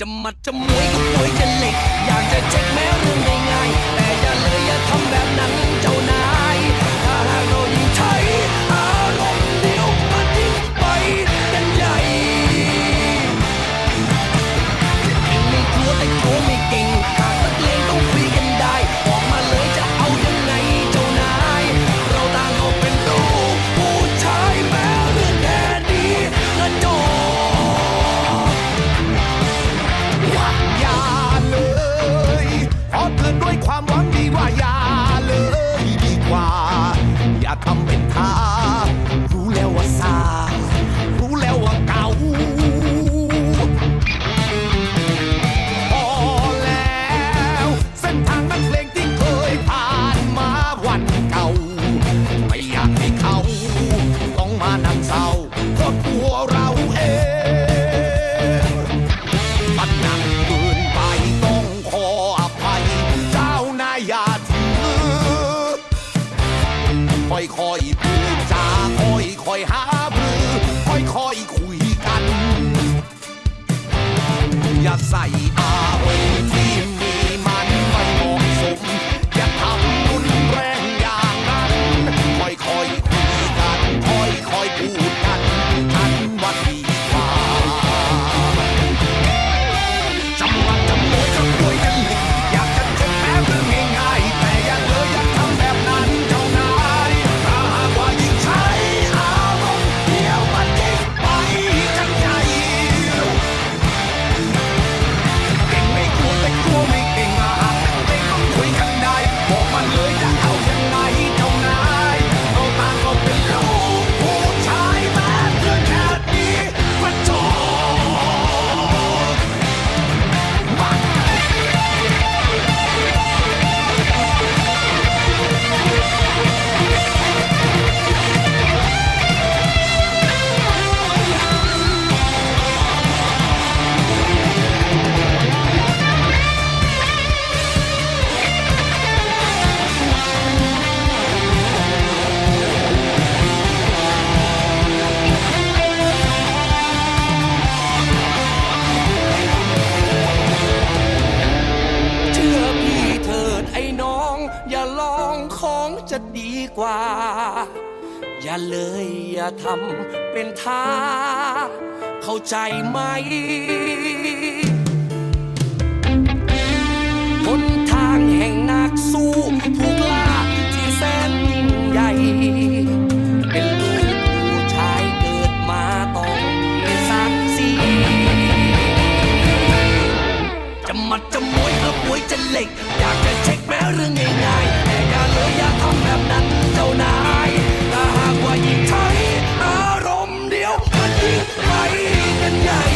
จะมัดจะมวยก็ป่วยจะเหล็ก อยากจะเช็คแม้เรื่องใด คำเป็นทา อยหาบรือค่อยคอยคุยกัน อย่าใส่ จะดีกว่า อย่าเลยอย่าทำเป็นท่า เข้าใจไหม หนทางแห่งนักสู้ผู้กล้าที่แสนยิ่งใหญ่ เป็นลูกผู้ชายเกิดมาต้องมีศักซีจะมัดจะมวยเออมวยจะเหล็ก อยากจะเช็คแม้เรื่องง่ายๆ นั้นเจ้านายถ้าหากว่ายิ่งใช้อารมณ์เดียวมันยิ่งไปกันใหญ่